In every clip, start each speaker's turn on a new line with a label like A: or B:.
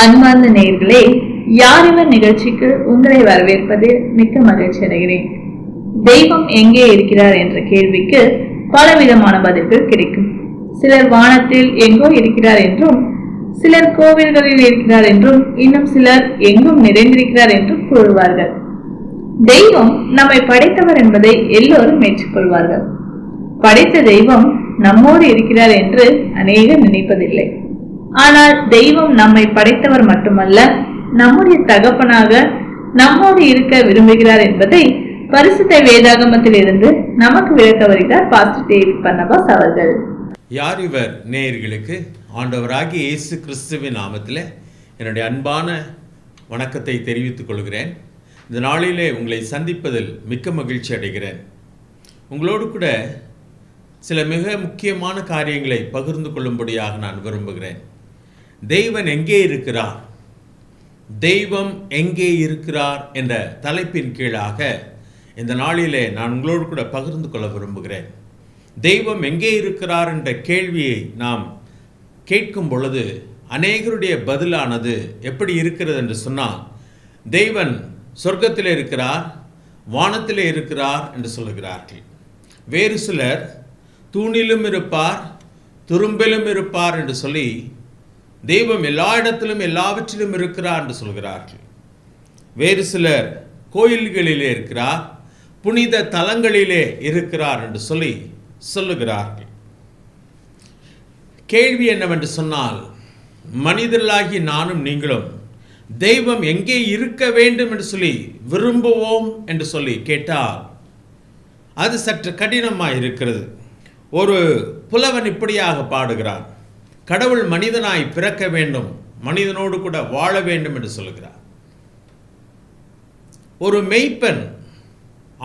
A: அன்பார்ந்த நேயர்களே யார் நிகழ்ச்சிக்கு உங்களை வரவேற்பது மிக்க மகிழ்ச்சி அடைகிறேன். தெய்வம் எங்கே இருக்கிறார் என்ற கேள்விக்கு பலவிதமான பதில்கள் கிடைக்கும். சிலர் வானத்தில் எங்கோ இருக்கிறார் என்றும் சிலர் கோவில்களில் இருக்கிறார் என்றும் இன்னும் சிலர் எங்கும் நிறைந்திருக்கிறார் என்றும் கூறுவார்கள். தெய்வம் நம்மை படைத்தவர் என்பதை எல்லோரும் ஏற்றுக்கொள்வார்கள். படைத்த தெய்வம் நம்மோடு இருக்கிறார் என்று அநேகர் நினைப்பதில்லை. ஆனால் தெய்வம் நம்மை படைத்தவர் மட்டுமல்ல நம்முடைய தகப்பனாக நம்மோடு இருக்க விரும்புகிறார் என்பதை பரிசுத்த வேதாகமத்தில் இருந்து நமக்கு விளக்க வருகிறார் பாஸ்டர் டேவிட் பன்னபாஸ் அவர்கள்.
B: யார் இவர்? நேயர்களுக்கு ஆண்டவராகிய இயேசு கிறிஸ்துவின் நாமத்தில் என்னுடைய அன்பான வணக்கத்தை தெரிவித்துக் கொள்கிறேன். இந்த நாளிலே உங்களை சந்திப்பதில் மிக்க மகிழ்ச்சி அடைகிறேன். உங்களோடு கூட சில மிக முக்கியமான காரியங்களை பகிர்ந்து கொள்ளும்படியாக நான் விரும்புகிறேன். தெய்வன் எங்கே இருக்கிறார்? தெய்வம் எங்கே இருக்கிறார்? என்ற தலைப்பின் கீழாக இந்த நாளிலே நான் உங்களோடு கூட பகிர்ந்து கொள்ள விரும்புகிறேன். தெய்வம் எங்கே இருக்கிறார்? என்ற கேள்வியை நாம் கேட்கும் பொழுது அநேகருடைய பதிலானது எப்படி இருக்கிறது என்று சொன்னால் தெய்வன் சொர்க்கத்தில் இருக்கிறார் வானத்திலே இருக்கிறார் என்று சொல்லுகிறார்கள். வேறு சிலர் தூணிலும் இருப்பார் துரும்பிலும் இருப்பார் என்று சொல்லி தெய்வம் எல்லா இடத்திலும் எல்லாவற்றிலும் இருக்கிறார் என்று சொல்கிறார்கள். வேறு சிலர் கோயில்களிலே இருக்கிறார் புனித தலங்களிலே இருக்கிறார் என்று சொல்லி சொல்லுகிறார்கள். கேள்வி என்னவென்று சொன்னால் மனிதர்களாகி நானும் நீங்களும் தெய்வம் எங்கே இருக்க வேண்டும் என்று சொல்லி விரும்புவோம் என்று சொல்லி கேட்டால் அது சற்று கடினமாக இருக்கிறது ஒரு புலவன் இப்படியாக பாடுகிறான். கடவுள் மனிதனாய் பிறக்க வேண்டும் மனிதனோடு கூட வாழ வேண்டும் என்று சொல்கிறார் ஒரு மெய்ப்பன்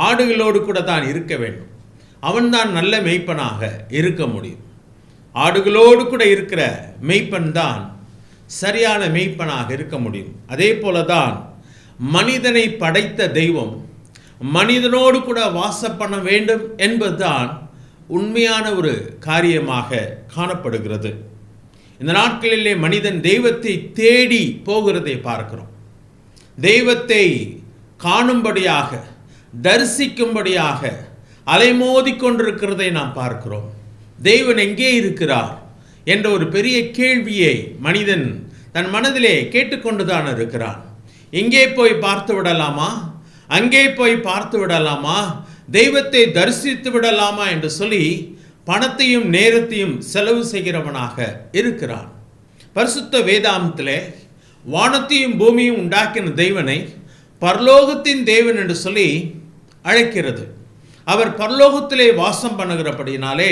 B: ஆடுகளோடு கூட தான் இருக்க வேண்டும். அவன்தான் நல்ல மெய்ப்பனாக இருக்க முடியும். ஆடுகளோடு கூட இருக்கிற மெய்ப்பன் தான் சரியான மெய்ப்பனாக இருக்க முடியும். அதே போல தான் மனிதனை படைத்த தெய்வம் மனிதனோடு கூட வாசம் பண்ண வேண்டும் என்பதுதான் உண்மையான ஒரு காரியமாக காணப்படுகிறது. இந்த நாட்களிலே மனிதன் தெய்வத்தை தேடி போகிறதை பார்க்கிறோம். தெய்வத்தை காணும்படியாக தரிசிக்கும்படியாக அலைமோதி கொண்டிருக்கிறதை நாம் பார்க்கிறோம். தெய்வன் எங்கே இருக்கிறார் என்ற ஒரு பெரிய கேள்வியை மனிதன் தன் மனதிலே கேட்டுக்கொண்டுதான் இருக்கிறான். எங்கே போய் பார்த்து விடலாமா? அங்கே போய் பார்த்து விடலாமா? தெய்வத்தை தரிசித்து விடலாமா என்று சொல்லி பணத்தையும் நேரத்தையும் செலவு செய்கிறவனாக இருக்கிறான். பரிசுத்த வேதாந்தத்திலே வானத்தையும் பூமியும் உண்டாக்கின தெய்வனை பரலோகத்தின் தேவன் என்று சொல்லி அழைக்கிறது. அவர் பரலோகத்திலே வாசம் பண்ணுகிறபடினாலே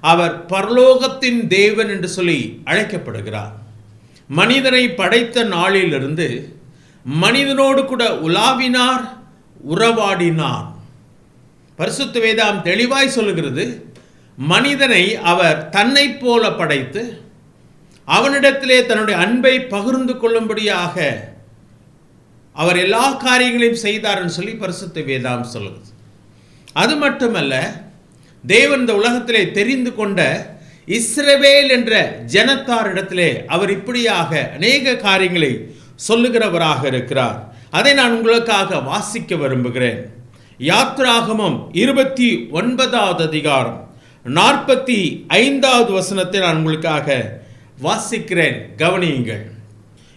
B: அவர் பரலோகத்தின் தேவன் என்று சொல்லி அழைக்கப்படுகிறார். மனிதனை படைத்த நாளிலிருந்து மனிதனோடு கூட உலாவினார் உறவாடினார். பரிசுத்த வேதாம் தெளிவாய் சொல்லுகிறது. மனிதனை அவர் தன்னை போல படைத்து அவனிடத்திலே தன்னுடைய அன்பை பகிர்ந்து கொள்ளும்படியாக அவர் எல்லா காரியங்களையும் செய்தார்னு சொல்லி பரிசுத்த வேதாம் சொல்லுது அது மட்டுமல்ல தேவன் இந்த உலகத்திலே தெரிந்து கொண்ட இஸ்ரவேல் என்ற ஜனத்தாரிடத்திலே அவர் இப்படியாக அநேக காரியங்களை சொல்லுகிறவராக இருக்கிறார். அதை நான் உங்களுக்காக வாசிக்க விரும்புகிறேன். யாத்ராகமம் இருபத்தி ஒன்பதாவது அதிகாரம். நாற்பத்தி ஐந்தாவது வசனத்தை நான் உங்களுக்காக வாசிக்கிறேன். கவனியுங்கள்.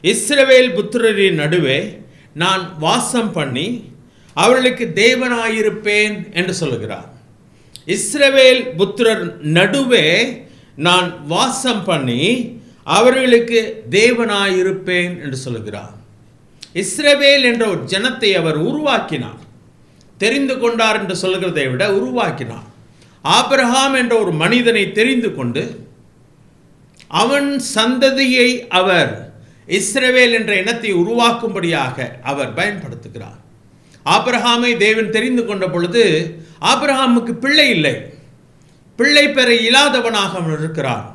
B: இஸ்ரவேல் புத்திரரின் நடுவே நான் வாசம் பண்ணி அவர்களுக்கு தேவனாயிருப்பேன் என்று சொல்லுகிறார். இஸ்ரவேல் புத்திரர் நடுவே நான் வாசம் பண்ணி அவர்களுக்கு தேவனாயிருப்பேன் என்று சொல்லுகிறார். இஸ்ரவேல் என்ற ஒரு ஜனத்தை அவர் உருவாக்கினார். தெரிந்து கொண்டார் என்று சொல்லுகிறதை விட உருவாக்கினார். ஆபிரஹாம் என்ற ஒரு மனிதனை தெரிந்து கொண்டு அவன் சந்ததியை அவர் இஸ்ரவேல் என்ற இனத்தை உருவாக்கும்படியாக அவர் பயன்படுத்துகிறார். ஆபிரஹாமை தேவன் தெரிந்து கொண்ட பொழுது ஆபிரஹாமுக்கு பிள்ளை இல்லை. பிள்ளை பெற இல்லாதவனாக அவன் இருக்கிறான்.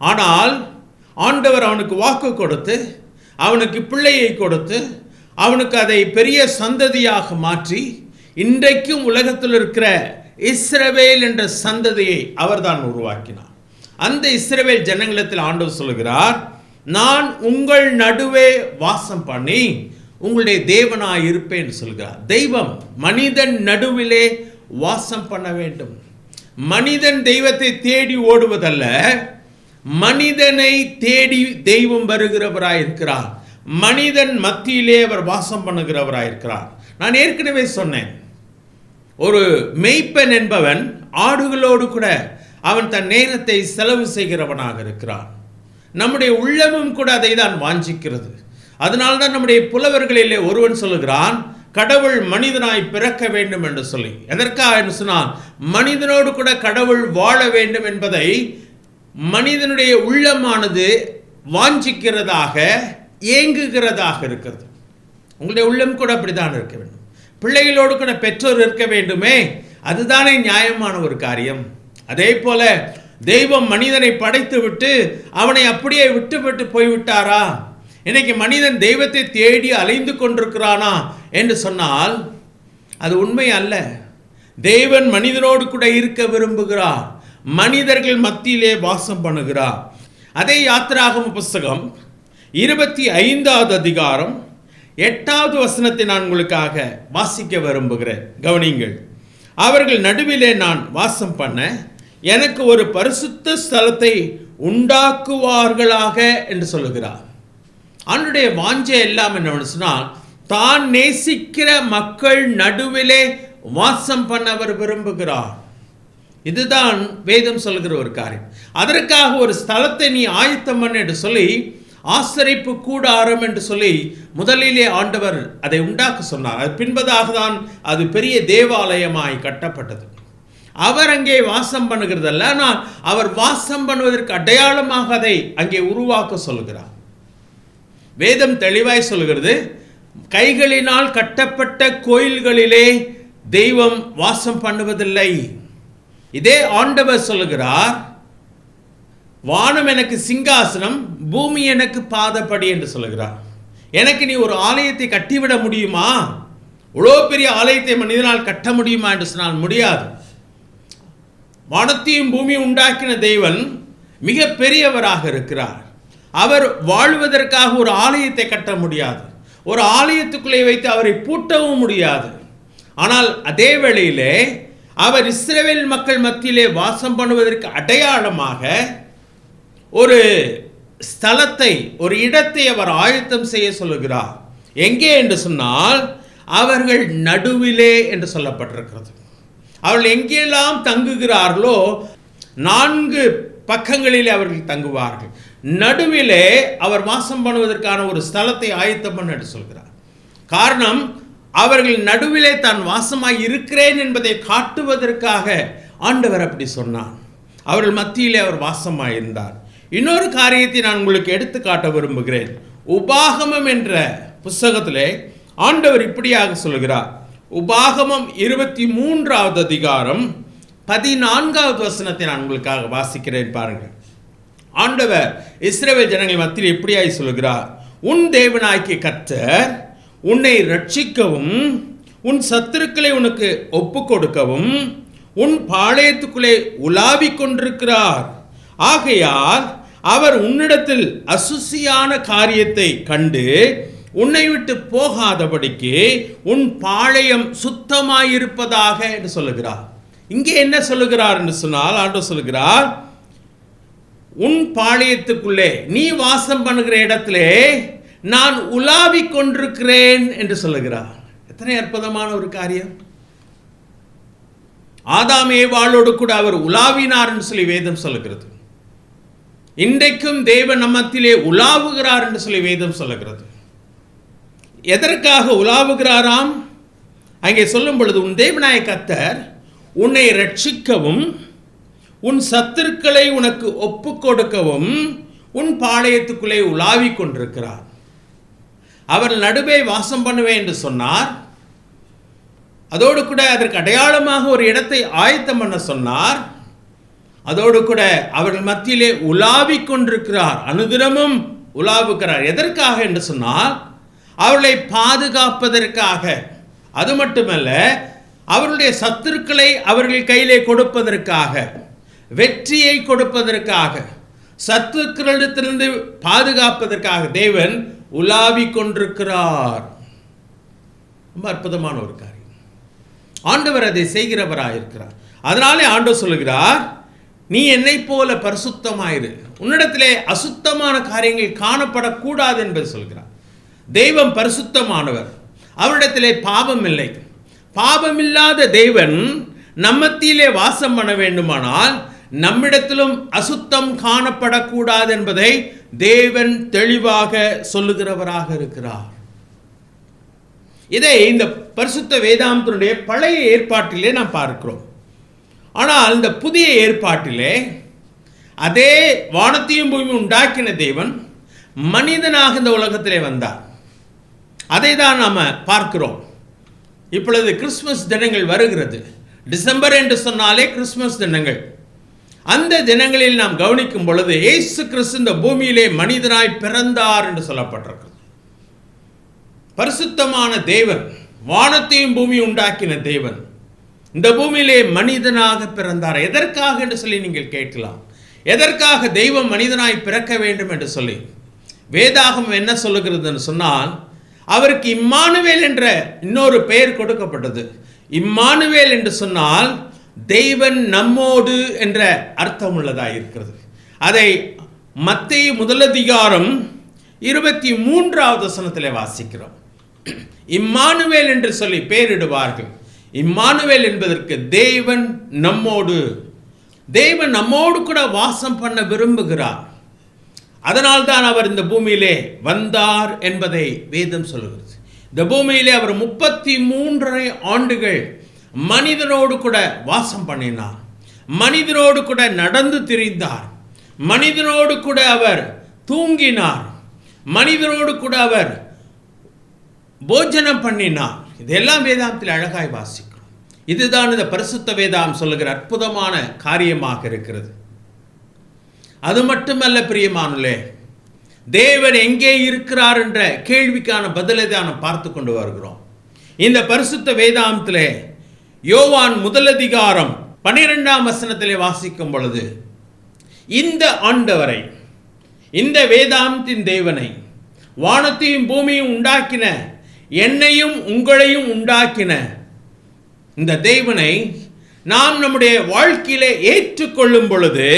B: ஆனால் ஆண்டவர் அவனுக்கு வாக்கு கொடுத்து அவனுக்கு பிள்ளையை கொடுத்து அவனுக்கு அதை பெரிய சந்ததியாக மாற்றி இன்றைக்கும் உலகத்தில் இருக்கிற இஸ்ரவேல் என்ற சந்ததியை அவர்தான் உருவாக்கினார். அந்த இஸ்ரவேல் ஜனங்களிடத்தில் ஆண்டவர் சொல்கிறார் நான் உங்கள் நடுவே வாசம் பண்ணி உங்களுடைய தேவனாக இருப்பேன் சொல்கிறார் தெய்வம் மனிதன் நடுவிலே வாசம் பண்ண வேண்டும். மனிதன் தெய்வத்தை தேடி ஓடுவதல்ல மனிதனை தேடி தெய்வம் வருகிறவராக இருக்கிறார். மனிதன் மத்தியிலே அவர் வாசம் பண்ணுகிறவராக இருக்கிறார். நான் ஏற்கனவே சொன்னேன் ஒரு மெய்ப்பன் என்பவன் ஆடுகளோடு கூட அவன் தன் நேரத்தை செலவு செய்கிறவனாக இருக்கிறான். நம்முடைய உள்ளமும் கூட அதை தான் வாஞ்சிக்கிறது. அதனால்தான் நம்முடைய புலவர்களிலே ஒருவன் சொல்லுகிறான் கடவுள் மனிதனாய் பிறக்க வேண்டும் என்று சொல்லி. எதற்காக என்று சொன்னால் மனிதனோடு கூட கடவுள் வாழ வேண்டும் என்பதை மனிதனுடைய உள்ளமானது வாஞ்சிக்கிறதாக ஏங்குகிறதாக இருக்கிறது. உங்களுடைய உள்ளம் கூட அப்படித்தான் இருக்க வேண்டும். பிள்ளைகளோடு கூட பெற்றோர் இருக்க வேண்டுமே அதுதானே நியாயமான ஒரு காரியம். அதே போல தெய்வம் மனிதனை படைத்து விட்டு அவனை அப்படியே விட்டுவிட்டு போய்விட்டாரா? இன்னைக்கு மனிதன் தெய்வத்தை தேடி அலைந்து கொண்டிருக்கிறானா என்று சொன்னால் அது உண்மை அல்ல. தேவன் மனிதனோடு கூட இருக்க விரும்புகிறார் மனிதர்கள் மத்தியிலே வாசம் பண்ணுகிறார் அதே யாத்திராகம புஸ்தகம் இருபத்தி ஐந்தாவது அதிகாரம் எட்டாவது வசனத்தை நான் உங்களுக்காக வாசிக்க விரும்புகிறேன். கவனிங்கள் அவர்கள் நடுவிலே நான் வாசம் பண்ண எனக்கு ஒரு பரிசுத்த ஸ்தலத்தை உண்டாக்குவார்களாக என்று சொல்லுகிறார். அவனுடைய வாஞ்சை எல்லாம் என்ன சொன்னால் தான் நேசிக்கிற மக்கள் நடுவிலே வாசம் பண்ண அவர் விரும்புகிறார். இதுதான் வேதம் சொல்கிற ஒரு காரியம். அதற்காக ஒரு ஸ்தலத்தை நீ ஆயத்தம் பண்ண என்று சொல்லி ஆசரிப்பு கூடாரம் என்று சொல்லி முதலிலே ஆண்டவர் அதை உண்டாக்க சொன்னார். அது பின்பதாக தான் அது பெரிய தேவாலயமாய் கட்டப்பட்டது. அவர் அங்கே வாசம் பண்ணுகிறதல்ல ஆனால் அவர் வாசம் பண்ணுவதற்கு அடையாளமாக அதை அங்கே உருவாக்க சொல்கிறார். வேதம் தெளிவாய் சொல்கிறது கைகளினால் கட்டப்பட்ட கோயில்களிலே தெய்வம் வாசம் பண்ணுவதில்லை. இதே ஆண்டவர் சொல்லுகிறார் வானம் எனக்கு சிங்காசனம் பூமி எனக்கு பாதப்படி என்று சொல்லுகிறார். எனக்கு நீ ஒரு ஆலயத்தை கட்டிவிட முடியுமா? இவ்வளோ பெரிய ஆலயத்தை மனிதனால் கட்ட முடியுமா என்று சொன்னால் முடியாது. வானத்தையும் பூமியும் உண்டாக்கின தெய்வன் மிக பெரியவராக இருக்கிறார். அவர் வாழ்வதற்காக ஒரு ஆலயத்தை கட்ட முடியாது. ஒரு ஆலயத்துக்குள்ளே வைத்து அவரை பூட்டவும் முடியாது. ஆனால் அதே வேளையிலே அவர் இஸ்ரேவேல் மக்கள் மத்தியிலே வாசம் பண்ணுவதற்கு அடையாளமாக ஒரு ஸ்தலத்தை ஒரு இடத்தை அவர் ஆயத்தம் செய்ய சொல்லுகிறார். எங்கே என்று சொன்னால் அவர்கள் நடுவிலே என்று சொல்லப்பட்டிருக்கிறது. அவர்கள் எங்கெல்லாம் தங்குகிறார்களோ நான்கு பக்கங்களிலே அவர்கள் தங்குவார்கள். நடுவிலே அவர் வாசம் பண்ணுவதற்கான ஒரு ஸ்தலத்தை ஆயத்தம் பண்ண என்று சொல்கிறார். காரணம் அவர்கள் நடுவிலே தான் வாசமாய் இருக்கிறேன் என்பதை காட்டுவதற்காக ஆண்டவர் அப்படி சொன்னார். அவர்கள் மத்தியிலே அவர் வாசமாயிருந்தார். இன்னொரு காரியத்தை நான் உங்களுக்கு எடுத்து காட்ட விரும்புகிறேன். உபாகமம் என்ற புஸ்தகத்திலே ஆண்டவர் இப்படியாக சொல்கிறார். உபாகமம் இருபத்தி மூன்றாவது அதிகாரம் பதினான்காவது வசனத்தை நான் உங்களுக்காக வாசிக்கிறேன் பாருங்கள். ஆண்டவர் இஸ்ரவேல் ஜனங்கள் மத்தியில் எப்படியாய் சொல்கிறார். உன் தேவனாய்க்கு கர்த்தர் உன்னை ரட்சிக்கவும் உன் சத்துருக்களை உனக்கு ஒப்பு கொடுக்கவும் உன் பாளையத்துக்குள்ளே உலாவிக் கொண்டிருக்கிறார். ஆகையால் அவர் உன்னிடத்தில் அசுசியான காரியத்தை கண்டு உன்னை விட்டு போகாதபடிக்கு உன் பாளையம் சுத்தமாயிருப்பதாக என்று சொல்லுகிறார். இங்கே என்ன சொல்லுகிறார் என்று சொன்னால் ஆண்டவர் சொல்லுகிறார் உன் பாளையத்துக்குள்ளே நீ வாசம் பண்ணுகிற இடத்திலே நான் உலாவி கொண்டிருக்கிறேன் என்று சொல்லுகிறார். எத்தனை அற்புதமான ஒரு காரியம். ஆதாம் ஏவாளோடு கூட அவர் உலாவினார் என்று சொல்லி வேதம் சொல்லுகிறது. இன்றைக்கும் தேவன் நம்மத்திலே உலாவுகிறார் என்று சொல்லி வேதம் சொல்லுகிறது. எதற்காக உலாவுகிறாராம்? அங்கே சொல்லும் பொழுது உன் தேவநாய கத்தர் உன்னை ரட்சிக்கவும் உன் சத்துருக்களை உனக்கு ஒப்பு கொடுக்கவும் உன் பாளையத்துக்குள்ளே உலாவிக் கொண்டிருக்கிறார். அவர் நடுவே வாசம் பண்ணுவேன் என்று சொன்னார். அதோடு கூட அதற்கு அடையாளமாக ஒரு இடத்தை ஆயத்தம் பண்ண சொன்னார். அதோடு கூட அவர்கள் மத்தியிலே உலாவிக் கொண்டிருக்கிறார். அனுதினமும் உலாவுக்கிறார் எதற்காக என்று சொன்னால் அவர்களை பாதுகாப்பதற்காக. அது மட்டுமல்ல அவருடைய சத்துருக்களை அவர்கள் கையிலே கொடுப்பதற்காக வெற்றியை கொடுப்பதற்காக சத்துருக்களிடத்திலிருந்து பாதுகாப்பதற்காக தேவன் உலாவிக் கொண்டிருக்கிறார். ரொம்ப அற்புதமான ஒரு காரியம். ஆண்டவர் அதை செய்கிறவராக இருக்கிறார் அதனாலே ஆண்டவர் சொல்லுகிறார் நீ என்னை போல பரிசுத்தமாயிரு. உன்னிடத்திலே அசுத்தமான காரியங்கள் காணப்படக்கூடாது என்பது சொல்கிறார். தெய்வம் பரிசுத்தமானவர். அவரிடத்திலே பாவம் இல்லை. பாவமில்லாத தெய்வன் நம்மத்திலே வாசம் பண்ண வேண்டுமானால் நம்மிடத்திலும் அசுத்தம் காணப்படக்கூடாது என்பதை தேவன் தெளிவாக சொல்லுகிறவராக இருக்கிறார். இதை இந்த பரிசுத்த வேதாந்தனுடைய பழைய ஏற்பாட்டிலே நாம் பார்க்கிறோம். ஆனால் இந்த புதிய ஏற்பாட்டிலே அதே வானத்தையும் பூமியும் உண்டாக்கின தேவன் மனிதனாக இந்த உலகத்திலே வந்தார். அதை தான் நாம் பார்க்கிறோம். இப்பொழுது கிறிஸ்மஸ் தினங்கள் வருகிறது. டிசம்பர் என்று சொன்னாலே கிறிஸ்மஸ் தினங்கள். அந்த தினங்களில் நாம் கவனிக்கும் பொழுது இயேசு கிறிஸ்து இந்த பூமியிலே மனிதனாய் பிறந்தார் என்று சொல்லப்பட்டிருக்கிறது. பரிசுத்தமான தேவன் வானத்தையும் பூமியும் உண்டாக்கின தேவன் இந்த பூமியிலே மனிதனாக பிறந்தார்? எதற்காக என்று சொல்லி நீங்கள் கேட்கலாம். எதற்காக தெய்வம் மனிதனாய் பிறக்க வேண்டும் என்று சொல்லி? வேதாகம் என்ன சொல்லுகிறதுன்னு சொன்னால் அவருக்கு இம்மானுவேல் என்ற இன்னொரு பெயர் கொடுக்கப்பட்டது. இம்மானுவேல் என்று சொன்னால் தெய்வன் நம்மோடு என்ற அர்த்தம் உள்ளதாக இருக்கிறது. அதை மத்திய முதலதிகாரம் இருபத்தி மூன்றாவது சனத்தில் வாசிக்கிறோம். இம்மானுவேல் என்று சொல்லி பெயரிடுவார்கள். இம்மானுவேல் என்பதற்கு தேவன் நம்மோடு. தேவன் நம்மோடு கூட வாசம் பண்ண விரும்புகிறார். அதனால்தான் அவர் இந்த பூமியிலே வந்தார் என்பதை வேதம் சொல்லுகிறது. இந்த பூமியிலே அவர் முப்பத்தி மூன்றரை ஆண்டுகள் மனிதனோடு கூட வாசம் பண்ணினார். மனிதனோடு கூட நடந்து திரிந்தார். மனிதனோடு கூட அவர் தூங்கினார். மனிதனோடு கூட அவர் போஜனம் பண்ணினார். இதெல்லாம் வேதாந்தத்தில் அழகாய் வாசி. இதுதான் இந்த பரிசுத்த வேதாம் சொல்லுகிற அற்புதமான காரியமாக இருக்கிறது. அது மட்டுமல்ல பிரியமானுலே தேவன் எங்கே இருக்கிறார் என்ற கேள்விக்கான பதிலை தான் நாம் பார்த்து கொண்டு வருகிறோம். இந்த பரிசுத்த வேதாந்தத்திலே யோவான் முதலதிகாரம் பன்னிரெண்டாம் வசனத்திலே வாசிக்கும் பொழுது இந்த ஆண்டவரை இந்த வேதாந்தின் தேவனை வானத்தையும் பூமியும் உண்டாக்கின என்னையும் உங்களையும் உண்டாக்கின இந்த தேவனை நாம் நம்முடைய வாழ்க்கையிலே ஏற்றுக்கொள்ளும் பொழுது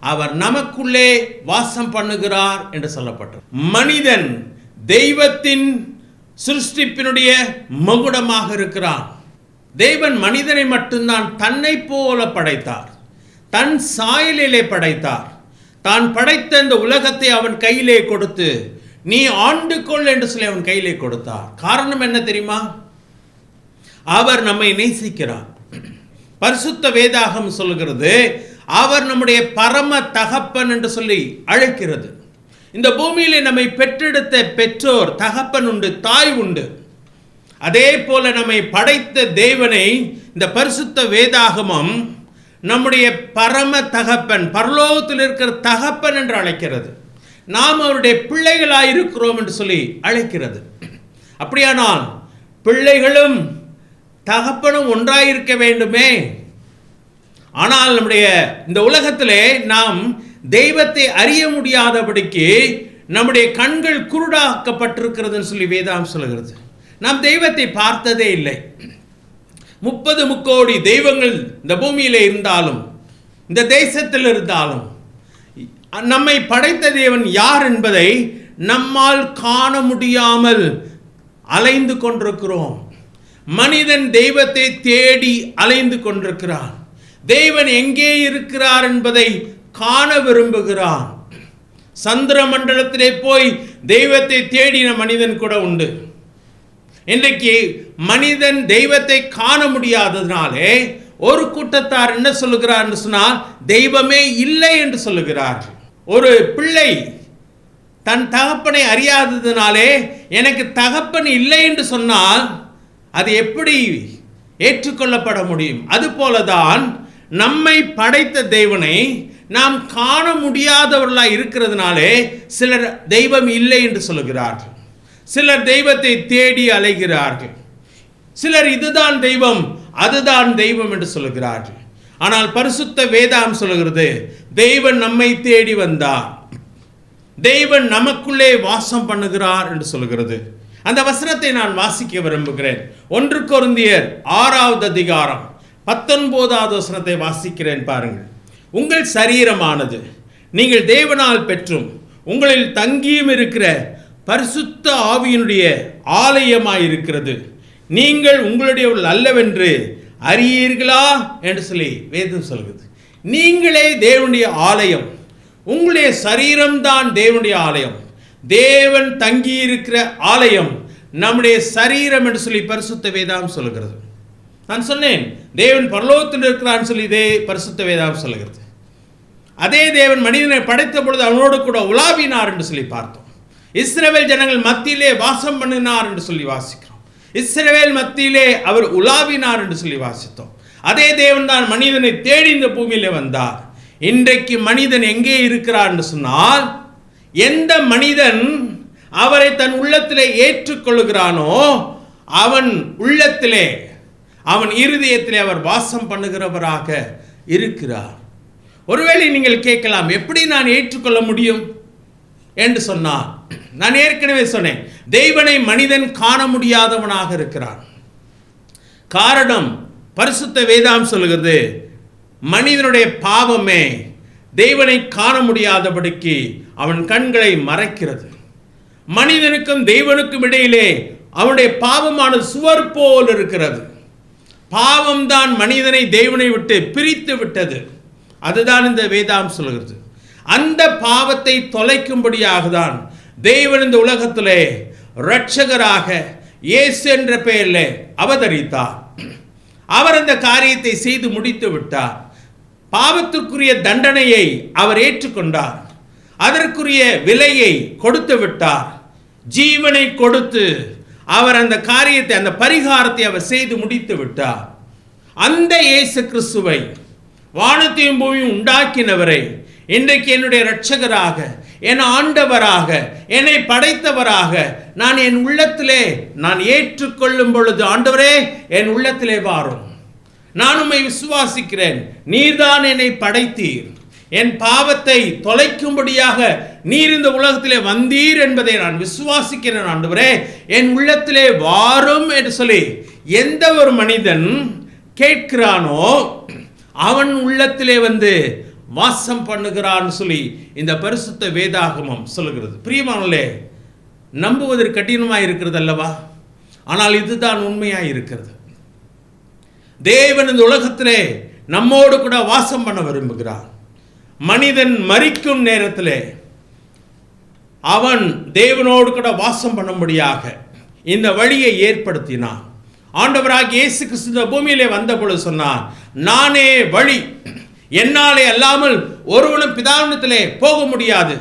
B: அவர் நமக்குள்ளே வாசம் பண்ணுகிறார் என்று சொல்லப்பட்டது. மனிதன் தெய்வத்தின் சிருஷ்டிப்பினுடைய மகுடமாக இருக்கிறான். தேவன் மனிதனை மட்டும்தான் தன்னை போல படைத்தார். தன் சாயலிலே படைத்தார். தான் படைத்த இந்த உலகத்தை அவன் கையிலே கொடுத்து நீ ஆண்டு கொள் என்று சொல்லி அவன் கையிலே கொடுத்தார். காரணம் என்ன தெரியுமா? அவர் நம்மை நேசிக்கிறார். பரிசுத்த வேதாகம் சொல்கிறது அவர் நம்முடைய பரம தகப்பன் என்று சொல்லி அழைக்கிறது. இந்த பூமியிலே நம்மை பெற்றெடுத்த பெற்றோர் தகப்பன் உண்டு தாய் உண்டு. அதே போல நம்மை படைத்த தேவனை இந்த பரிசுத்த வேதாகமம் நம்முடைய பரம தகப்பன் பரலோகத்தில் இருக்கிற தகப்பன் என்று அழைக்கிறது. நாம் அவருடைய பிள்ளைகளாக இருக்கிறோம் என்று சொல்லி அழைக்கிறது. அப்படியானால் பிள்ளைகளும் தகப்பனும் ஒன்றாயிருக்க வேண்டுமே. ஆனால் நம்முடைய இந்த உலகத்திலே நாம் தெய்வத்தை அறிய முடியாதபடிக்கு நம்முடைய கண்கள் குருடாக்கப்பட்டிருக்கிறதுன்னு சொல்லி வேதாம் சொல்லுகிறது. நாம் தெய்வத்தை பார்த்ததே இல்லை. முப்பது முக்கோடி தெய்வங்கள் இந்த பூமியில் இருந்தாலும் இந்த தேசத்தில் இருந்தாலும் நம்மை படைத்த தேவன் யார் என்பதை நம்மால் காண முடியாமல் அலைந்து கொண்டிருக்கிறோம். மனிதன் தெய்வத்தை தேடி அலைந்து கொண்டிருக்கிறான். தெய்வன் எங்கே இருக்கிறார் என்பதை காண விரும்புகிறான். சந்திர மண்டலத்திலே போய் தெய்வத்தை தேடின மனிதன் கூட உண்டு. இன்றைக்கு மனிதன் தெய்வத்தை காண முடியாததினாலே ஒரு கூட்டத்தார் என்ன சொல்லுகிறார் என்று சொன்னால் தெய்வமே இல்லை என்று சொல்லுகிறார். ஒரு பிள்ளை தன் தகப்பனை அறியாததினாலே எனக்கு தகப்பன் இல்லை என்று சொன்னால் அது எப்படி ஏற்றுக்கொள்ளப்பட முடியும்? அதுபோலதான் நம்மை படைத்த தெய்வனை நாம் காண முடியாதவர்களாக இருக்கிறதுனாலே சிலர் தெய்வம் இல்லை என்று சொல்கிறார்கள் சிலர் தெய்வத்தை தேடி அலைகிறார்கள். சிலர் இதுதான் தெய்வம் அதுதான் தெய்வம் என்று சொல்கிறார்கள் ஆனால் பரிசுத்த வேதாம் சொல்கிறது தெய்வன் நம்மை தேடி வந்தார் தெய்வன் நமக்குள்ளே வாசம் பண்ணுகிறார் என்று சொல்கிறது அந்த வசனத்தை நான் வாசிக்க விரும்புகிறேன். ஒன்று கொருந்தியர் ஆறாவது அதிகாரம் பத்தொன்பதாவது வசனத்தை வாசிக்கிறேன் பாருங்கள். உங்கள் சரீரமானது நீங்கள் தேவனால் பெற்றும் உங்களில் தங்கியும் இருக்கிற பரிசுத்த ஆவியினுடைய ஆலயமாய் இருக்கிறது. நீங்கள் உங்களுடைய அல்லவென்று அறியீர்களா? என்று சொல்லி வேதம் சொல்கிறது நீங்களே தேவனுடைய ஆலயம் உங்களுடைய சரீரம்தான் தேவனுடைய ஆலயம். தேவன் தங்கியிருக்கிற ஆலயம் நம்முடைய சரீரம் என்று சொல்லி பரிசுத்த வேதாம் சொல்கிறது நான் சொன்னேன் தேவன் பரலோகத்தில் இருக்கிறான்னு சொல்லி இதே பரிசுத்த வேதாம் சொல்கிறது அதே தேவன் மனிதனை படைத்த பொழுது அவனோடு கூட உலாவினார் என்று சொல்லி பார்த்தோம். இஸ்ரவேல் ஜனங்கள் மத்தியிலே வாசம் பண்ணினார் என்று சொல்லி வாசிக்கிறோம். இஸ்ரவேல் மத்தியிலே அவர் உலாவினார் என்று சொல்லி வாசித்தோம். அதே தேவன் தான் மனிதனை தேடி இந்த பூமியிலே வந்தார். இன்றைக்கு மனிதன் எங்கே இருக்கிறார் என்று சொன்னால் எந்த மனிதன் அவரை தன் உள்ளத்திலே ஏற்றுக்கொள்கிறானோ அவன் உள்ளத்திலே அவன் இருதயத்திலே அவர் வாசம் பண்ணுகிறவராக இருக்கிறார். ஒருவேளை நீங்கள் கேட்கலாம் எப்படி நான் ஏற்றுக்கொள்ள முடியும்? என்று சொன்னார் நான் ஏற்கனவே சொன்னேன் தெய்வனை மனிதன் காண முடியாதவனாக இருக்கிறான். காரணம் பரிசுத்த வேதாம் சொல்கிறது மனிதனுடைய பாவமே தெய்வனை காண முடியாதபடிக்கு அவன் கண்களை மறைக்கிறது. மனிதனுக்கும் தெய்வனுக்கும் இடையிலே அவனுடைய பாவமான சுவர் போல் இருக்கிறது. பாவம்தான் மனிதனை தெய்வனை விட்டு பிரித்து விட்டது. அதுதான் இந்த வேதாம் சொல்கிறது. அந்த பாவத்தை தொலைக்கும்படியாக தான் தேவன் இந்த உலகத்திலே ரட்சகராக இயேசு என்ற பெயரில் அவதரித்தார். அவர் அந்த காரியத்தை செய்து முடித்து விட்டார். பாவத்திற்குரிய தண்டனையை அவர் ஏற்றுக்கொண்டார். அதற்குரிய விலையை கொடுத்து விட்டார். ஜீவனை கொடுத்து அவர் அந்த காரியத்தை அந்த பரிகாரத்தை அவர் செய்து முடித்து விட்டார். அந்த இயேசு கிறிஸ்துவை வானத்தையும் பூமியும் உண்டாக்கினவரை இன்றைக்கு என்னுடைய இரட்சகராக என் ஆண்டவராக என்னை படைத்தவராக நான் என் உள்ளத்திலே நான் ஏற்றுக்கொள்ளும் பொழுது ஆண்டவரே என் உள்ளத்திலே வாரும். நான் உம்மை விசுவாசிக்கிறேன். நீர்தான் என்னை படைத்தீர். என் பாவத்தை தொலைக்கும்படியாக நீர் இந்த உலகத்திலே வந்தீர் என்பதை நான் விசுவாசிக்கிறேன் ஆண்டவரே. என் உள்ளத்திலே வாரும் என்று சொல்லி எந்த ஒரு மனிதன் கேட்கிறானோ அவன் உள்ளத்திலே வந்து வாசம் பண்ணுகிறான்னு சொல்லி இந்த பரிசுத்த வேதாகமம் சொல்லுகிறது. பிரியமானே நம்புவதற்கு கடினமாக இருக்கிறது அல்லவா? ஆனால் இதுதான் உண்மையாக இருக்கிறது. தேவன் இந்த உலகத்திலே நம்மோடு கூட வாசம் பண்ண விரும்புகிறார். மனிதன் மறிக்கும் நேரத்தில் அவன் தேவனோடு கூட வாசம் பண்ணும்படியாக இந்த வழியை ஏற்படுத்தினான். ஆண்டவராக இயேசு கிறிஸ்து இந்த பூமியிலே வந்த பொழுது சொன்னார் நானே வழி. என்னாலே அல்லாமல் ஒருவனும் பிதாவினத்திலே போக முடியாது.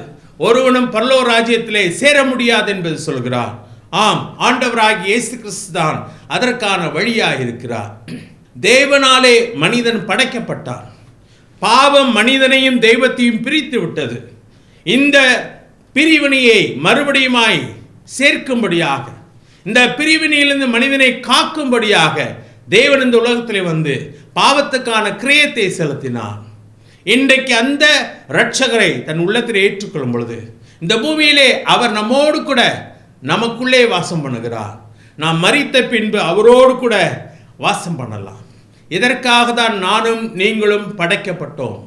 B: ஒருவனும் பல்லோ ராஜ்யத்திலே சேர முடியாது என்பது சொல்கிறார். ஆம் ஆண்டவராகி இயேசு கிறிஸ்து தான் அதற்கான வழியாக இருக்கிறார் தேவனாலே மனிதன் படைக்கப்பட்டான். பாவம் மனிதனையும் தெய்வத்தையும் பிரித்து விட்டது. இந்த பிரிவினையை மறுபடியுமாய் சேர்க்கும்படியாக இந்த பிரிவினையிலிருந்து மனிதனை காக்கும்படியாக தேவன் இந்த உலகத்திலே வந்து பாவத்துக்கான கிரயத்தை செலுத்தினார் இன்றைக்கு அந்த இரட்சகரை தன் உள்ளத்தில் ஏற்றுக்கொள்ளும் பொழுது இந்த பூமியிலே அவர் நம்மோடு கூட நமக்குள்ளே வாசம் பண்ணுகிறார். நாம் மறித்த பின்பு அவரோடு கூட வாசம் பண்ணலாம். இதற்காக தான் நானும் நீங்களும் படைக்கப்பட்டோம்.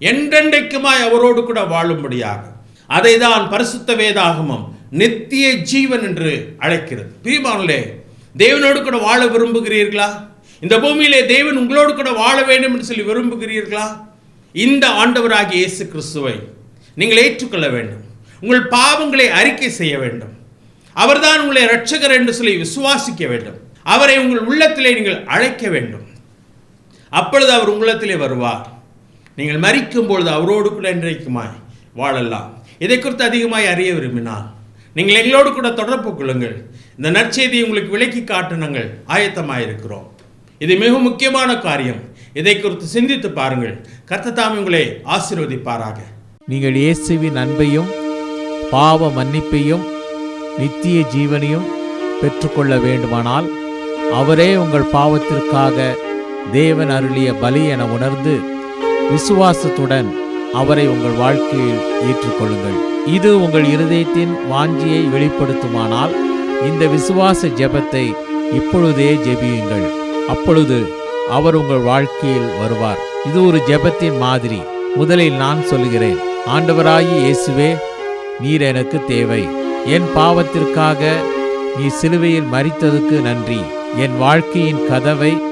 B: என்றென்றைக்குமாய் அவரோடு கூட வாழும்படியாக. அதை தான் பரிசுத்த வேதாகமம் நித்திய ஜீவன் என்று அழைக்கிறது. பிரியமானே தேவனோடு கூட வாழ விரும்புகிறீர்களா? இந்த பூமியிலே தேவன் உங்களோடு கூட வாழ வேண்டும் என்று சொல்லி விரும்புகிறீர்களா? இந்த ஆண்டவராகிய இயேசு கிறிஸ்துவை நீங்கள் ஏற்றுக்கொள்ள வேண்டும். உங்கள் பாவங்களை அறிக்கை செய்ய வேண்டும். அவர்தான் உங்களை ரட்சகர் என்று சொல்லி விசுவாசிக்க வேண்டும். அவரை உங்கள் உள்ளத்திலே நீங்கள் அழைக்க வேண்டும். அப்பொழுது அவர் உங்களத்திலே வருவார். நீங்கள் மறிக்கும் பொழுது அவரோடு கூட என்றைக்குமாய் வாழலாம். இதை குறித்து அதிகமாய் அறிய விரும்பினால் நீங்கள் எங்களோடு கூட தொடர்பு கொள்ளுங்கள். இந்த நற்செய்தியை உங்களுக்கு விளக்கி காட்ட நாங்கள் ஆயத்தமாயிருக்கிறோம். இது மிக முக்கியமான காரியம். இதை குறித்து சிந்தித்து பாருங்கள். கர்த்தத்தாமே உங்களை ஆசீர்வதிப்பாராக.
C: நீங்கள் இயேசுவின் அன்பையும் பாவ மன்னிப்பையும் நித்திய ஜீவனையும் பெற்றுக்கொள்ள வேண்டுமானால் அவரே உங்கள் பாவத்திற்காக தேவன் அருளிய பலி என உணர்ந்து விசுவாசத்துடன் அவரை உங்கள் வாழ்க்கையில் ஏற்றுக்கொள்ளுங்கள். இது உங்கள் இருதயத்தின் வாஞ்சியை வெளிப்படுத்துமானால் இந்த விசுவாச ஜெபத்தை இப்பொழுதே ஜெபியுங்கள். அப்பொழுது அவர் உங்கள் வாழ்க்கையில் வருவார். இது ஒரு ஜெபத்தின் மாதிரி. முதலில் நான் சொல்கிறேன் ஆண்டவராகி இயேசுவே நீர் எனக்கு தேவை. என் பாவத்திற்காக நீ சிலுவையில் மறித்ததுக்கு நன்றி. என் வாழ்க்கையின் கதவை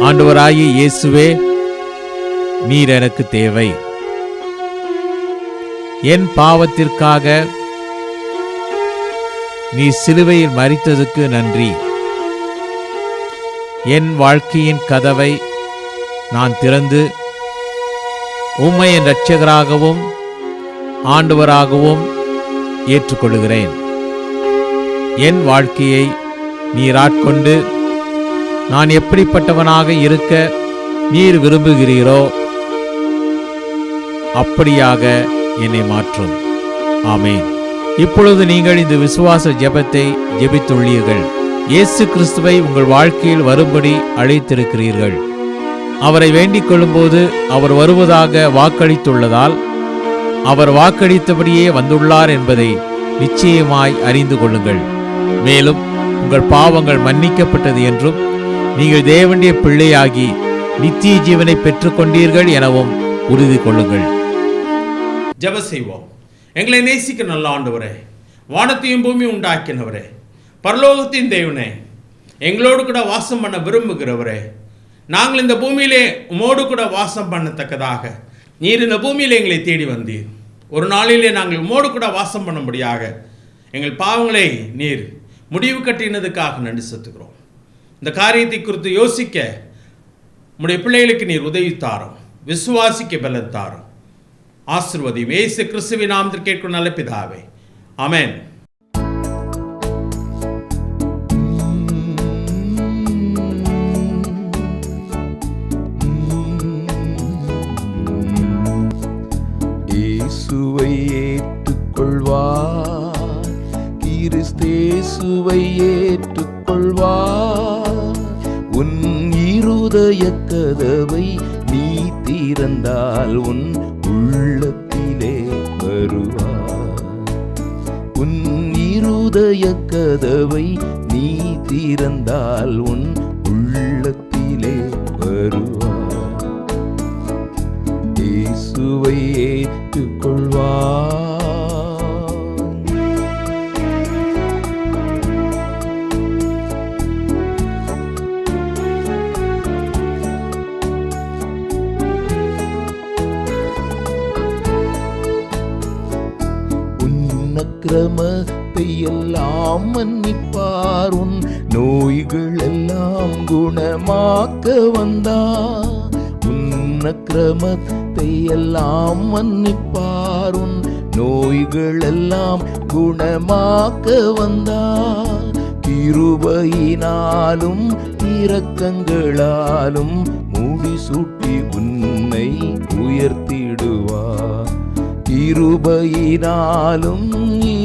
C: ஆண்டவராகிய இயேசுவே நீர் எனக்கு தேவை. என் பாவத்திற்காக நீ சிலுவையில் மறித்ததுக்கு நன்றி. என் வாழ்க்கையின் கதவை நான் திறந்து உம்மை என் இரட்சகராகவும் ஆண்டவராகவும் ஏற்றுக்கொள்கிறேன். என் வாழ்க்கையை நீராட்கொண்டு நான் எப்படிப்பட்டவனாக இருக்க நீர் விரும்புகிறீரோ அப்படியாக என்னை மாற்றும். ஆமேன். இப்பொழுது நீங்கள் இந்த விசுவாச ஜெபத்தை ஜெபித்துள்ளீர்கள். இயேசு கிறிஸ்துவை உங்கள் வாழ்க்கையில் வரும்படி அழைத்திருக்கிறீர்கள். அவரை வேண்டிக் கொள்ளும்போது அவர் வருவதாக வாக்களித்துள்ளதால் அவர் வாக்களித்தபடியே வந்துள்ளார் என்பதை நிச்சயமாய் அறிந்து கொள்ளுங்கள். மேலும் உங்கள் பாவங்கள் மன்னிக்கப்பட்டது என்றும் நீங்கள் தேவனுடைய பிள்ளையாகி நித்திய ஜீவனை பெற்றுக்கொண்டீர்கள் எனவும் உறுதி கொள்ளுங்கள்.
B: ஜெப செய்வோம். எங்களை நேசிக்க நல்ல ஆண்டவரே வானத்தையும் பூமி உண்டாக்கினவரே பரலோகத்தின் தேவனே எங்களோடு கூட வாசம் பண்ண விரும்புகிறவரே நாங்கள் இந்த பூமியிலே உமோடு கூட வாசம் பண்ணத்தக்கதாக நீர் இந்த பூமியில் எங்களை தேடி வந்தீர். ஒரு நாளிலே நாங்கள் உமோடு கூட வாசம் பண்ணும்படியாக எங்கள் பாவங்களை நீர் முடிவு கட்டினதுக்காக நன்றி செலுத்துகிறோம். இந்த காரியத்தை குறித்து யோசிக்க உங்களுடைய பிள்ளைகளுக்கு நீர் உதவி தாரும் விசுவாசிக்க பலன் தாரும். ஆசிர்வதி வேசு கிறிஸ்துவின் நாமத்தில் கேட்கும் நல்ல பிதாவே.
D: அமேன் உன் அக்கிரமத்தை எல்லாம் மன்னிப்பார். உன் நோய்கள் எல்லாம் குணமாக்க வந்தார். உன் அக்கிரமத்தை எல்லாம் மன்னிப்பார். உன் நோய்கள் எல்லாம் குணமாக்க வந்தார். கிருபையினாலும் இரக்கங்களாலும் முடிசூட்டி உன்னை உயர்த்திடுவார். கிருபையினாலும்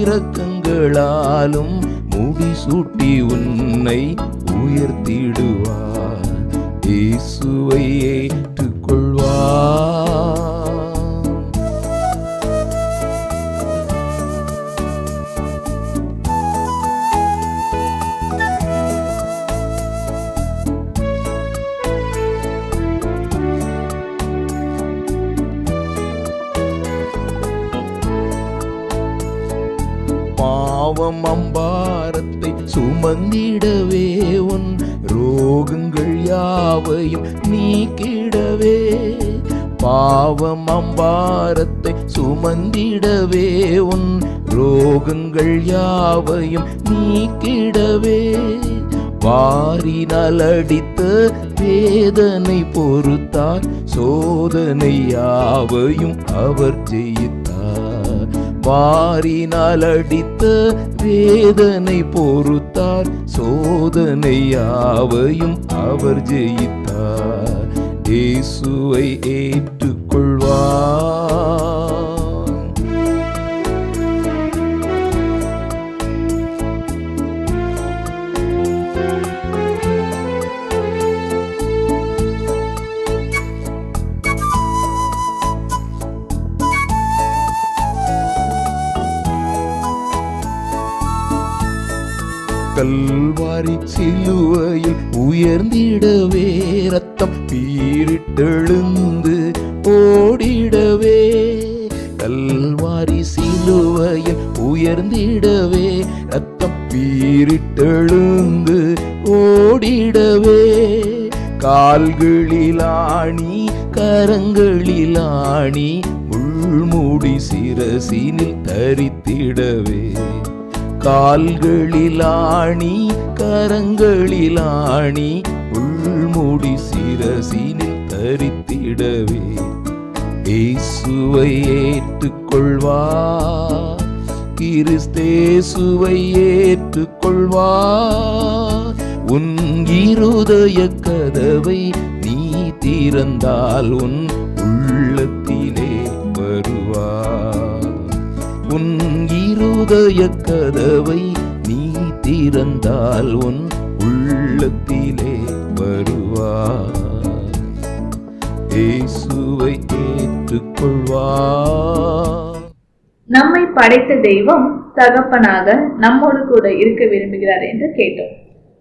D: இரக்கங்களாலும் முடிசூட்டி உன்னை உயர்த்திடுவார். இயேசுவையே காலடித்த வேதனை பொறுத்தார். சோதனை யாவையும் அவர் ஜெயித்தார். இயேசுவை ஏற்றுக்கொள்வார். உயர்ந்திடவே ரத்தம் பீரிட்டெழுந்து ஓடிடவே. கல்வாரி சிலுவையில் உயர்ந்திடவே ரத்தம் பீரிட்டெழுந்து ஓடிடவே. கால்களிலாணி கரங்களிலாணி முள்மூடி சிரசினில் தரித்திடவே. கால்களிலாணி கரங்களிலாணி உள்முடி சிரசினில் தரித்திடவே. இயேசுவை ஏற்றுக்கொள்வா கிறிஸ்தேசுவை ஏற்றுக்கொள்வா. உன் இருதய கதவை நீ திறந்தால் உன் உள்ளத்திலே வருவா. உன் இருதய கதவை நீ திறந்தால் உன் உள்ளத்திலே வருவார் இயேசுவை ஏற்றுக்கொள்வார்
A: நம்மை படைத்த தெய்வம் தகப்பனாக நம்மோடு கூட இருக்க விரும்புகிறார் என்று கேட்டோம்.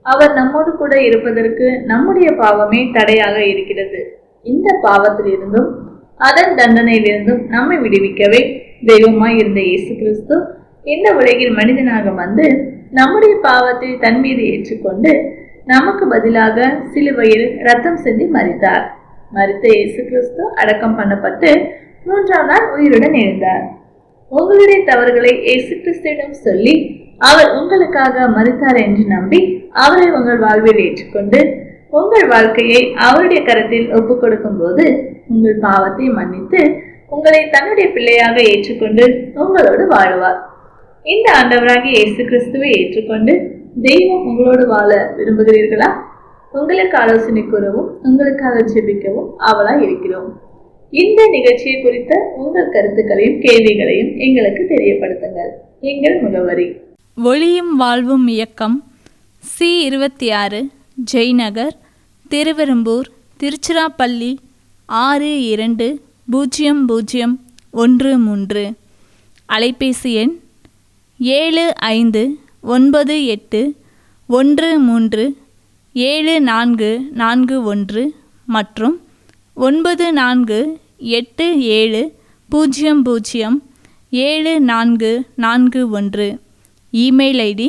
A: அவர் நம்மோடு கூட இருப்பதற்கு நம்முடைய பாவமே தடையாக இருக்கிறது. இந்த பாவத்திலிருந்தும் அதன் தண்டனையிலிருந்தும் நம்மை விடுவிக்கவே தெய்வமாய் இருந்த இயேசு கிறிஸ்து இந்த உலகில் மனிதனாக வந்து நம்முடைய பாவத்தை தன் மீது ஏற்றுக்கொண்டு நமக்கு பதிலாக சிலுவையில் ரத்தம் செஞ்சு மறித்தார் மறித்த இயேசு கிறிஸ்து அடக்கம் பண்ணப்பட்டு மூன்றாம் நாள் உயிருடன் எழுந்தார். உங்களுடைய தவறுகளை இயேசு கிறிஸ்துவிடம் சொல்லி அவர் உங்களுக்காக மறித்தார் என்று நம்பி அவரை உங்கள் வாழ்வில் ஏற்றுக்கொண்டு உங்கள் வாழ்க்கையை அவருடைய கரத்தில் ஒப்பு கொடுக்கும் போது உங்கள் பாவத்தை மன்னித்து உங்களை தன்னுடைய பிள்ளையாக ஏற்றுக்கொண்டு உங்களோடு வாழுவார். இந்த ஆண்டவராகிய இயேசு கிறிஸ்துவை ஏற்றுக்கொண்டு தெய்வம் உங்களோடு வாழ விரும்புகிறீர்களா? உங்களுக்கு ஆலோசனை கூறவும் உங்களுக்காக ஜெபிக்கவும் ஆவலாய் இருக்கிறோம். இந்த நிகழ்ச்சியை குறித்த உங்கள் கருத்துக்களையும் கேள்விகளையும் எங்களுக்கு தெரியப்படுத்துங்கள். எங்கள் முகவரி.
E: ஒளியும் வாழ்வும் இயக்கம் சி இருபத்தி ஆறு ஜெய்நகர் திருவெரும்பூர் திருச்சிராப்பள்ளி ஆறு இரண்டு பூஜ்ஜியம் பூஜ்ஜியம் ஒன்று மூன்று. அலைபேசி எண் ஏழு ஐந்து ஒன்பது எட்டு ஒன்று மூன்று ஏழு நான்கு நான்கு ஒன்று மற்றும் ஒன்பது நான்கு எட்டு ஏழு பூஜ்ஜியம் பூஜ்ஜியம் ஏழு நான்கு நான்கு ஒன்று. Email ID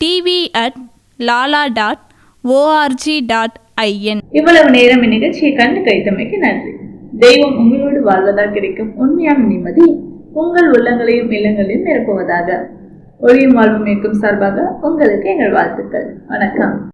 E: TV at lala dot ORG dot IN.
A: இவ்வளவு நேரம் இந்நிகழ்ச்சியை கண்டு கைத்தமைக்கு நன்றி. தெய்வம் உங்களோடு வாழ்வதால் கிடைக்கும் உண்மையான நிம்மதி. உங்கள் உள்ளங்களையும் இல்லங்களையும் நிரப்புவதாக. ஒளியும் வாழ்வும் இயக்கும் சார்பாக உங்களுக்கு எங்கள் வாழ்த்துக்கள். வணக்கம்.